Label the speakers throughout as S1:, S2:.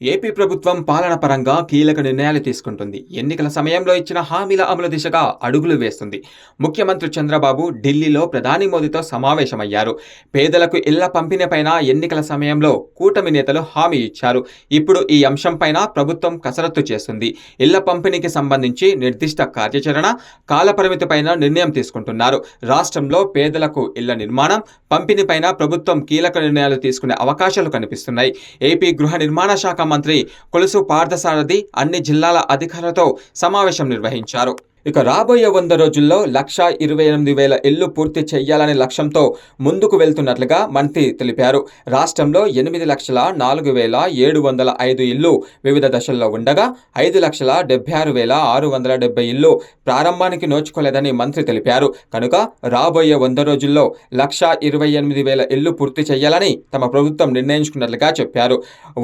S1: AP ప్రభుత్వం పాలన పరంగా కీలక నిర్ణయాలు తీసుకుంటుంది. ఎన్నికల సమయంలో ఇచ్చిన హామీల అమలు దిశగా అడుగులు వేస్తుంది. ముఖ్యమంత్రి చంద్రబాబు ఢిల్లీలో ప్రధాని మోదీతో సమావేశమయ్యారు. పేదలకు ఇళ్ళ పంపిణీపైన ఎన్నికల సమయంలో కూటమి నేతలు హామీ ఇచ్చారు. ఇప్పుడు ఈ అంశంపైన ప్రభుత్వం కసరత్తు చేస్తుంది. ఇళ్ళ పంపిణీకి సంబంధించి నిర్దిష్ట కార్యాచరణ కాలపరిమితిపైన నిర్ణయం తీసుకుంటున్నారు. రాష్ట్రంలో పేదలకు ఇళ్ళ నిర్మాణం పంపిణీపైన ప్రభుత్వం కీలక నిర్ణయాలు తీసుకునే అవకాశాలు కనిపిస్తున్నాయి. ఏపీ గృహ నిర్మాణ శాఖ మంత్రి కొలుసు పార్థసారథి అన్ని జిల్లాల అధికారులతో సమావేశం నిర్వహించారు. ఇక రాబోయే వంద రోజుల్లో లక్ష ఇరవై ఎనిమిది వేల ఇళ్ళు పూర్తి చేయాలనే లక్ష్యంతో ముందుకు వెళ్తున్నట్లుగా మంత్రి తెలిపారు. రాష్ట్రంలో ఎనిమిది లక్షల నాలుగు వేల ఏడు వందల ఐదు ఇళ్ళు వివిధ దశల్లో ఉండగా ఐదు లక్షల డెబ్బై ఆరు వేల ఆరు వందల డెబ్బై ఇళ్ళు ప్రారంభానికి నోచుకోలేదని మంత్రి తెలిపారు. కనుక రాబోయే వంద రోజుల్లో లక్ష ఇరవై ఎనిమిది వేల ఇళ్ళు పూర్తి చేయాలని తమ ప్రభుత్వం నిర్ణయించుకున్నట్లుగా చెప్పారు.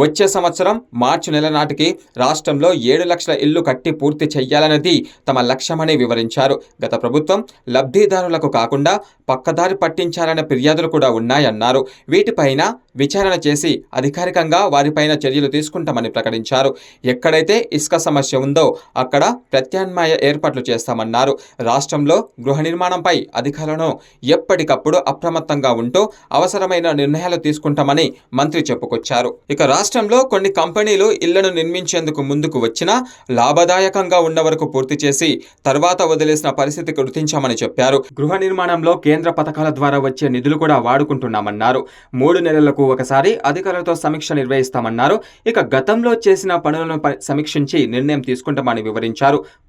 S1: వచ్చే సంవత్సరం మార్చి నెల నాటికి రాష్ట్రంలో ఏడు లక్షల ఇళ్ళు కట్టి పూర్తి చేయాలన్నది తమ లక్ష్యం లక్ష్యమని వివరించారు. గత ప్రభుత్వం లబ్ధిదారులకు కాకుండా పక్కదారి పట్టించాలనే ఫిర్యాదులు కూడా ఉన్నాయన్నారు. వీటిపైన విచారణ చేసి అధికారికంగా వారిపైన చర్యలు తీసుకుంటామని ప్రకటించారు. ఎక్కడైతే ఇసుక సమస్య ఉందో అక్కడ ప్రత్యామ్నాయ ఏర్పాట్లు చేస్తామన్నారు. రాష్ట్రంలో గృహ నిర్మాణంపై అధికారులను ఎప్పటికప్పుడు అప్రమత్తంగా ఉంటూ అవసరమైన నిర్ణయాలు తీసుకుంటామని మంత్రి చెప్పుకొచ్చారు. ఇక రాష్ట్రంలో కొన్ని కంపెనీలు ఇళ్ళను నిర్మించేందుకు ముందుకు వచ్చినా లాభదాయకంగా ఉన్న వరకు పూర్తి చేసి తర్వాత వదిలేసిన పరిస్థితి గుర్తించామని చెప్పారు. గృహ నిర్మాణంలో కేంద్ర పథకాల ద్వారా వచ్చే నిధులు కూడా వాడుకుంటున్నామన్నారు. మూడు నెలలకు ఒకసారి అధికారులతో సమీక్ష నిర్వహిస్తామన్నారు. ఇక గతంలో చేసిన పనులను సమీక్షించి నిర్ణయం తీసుకుంటామని వివరించారు.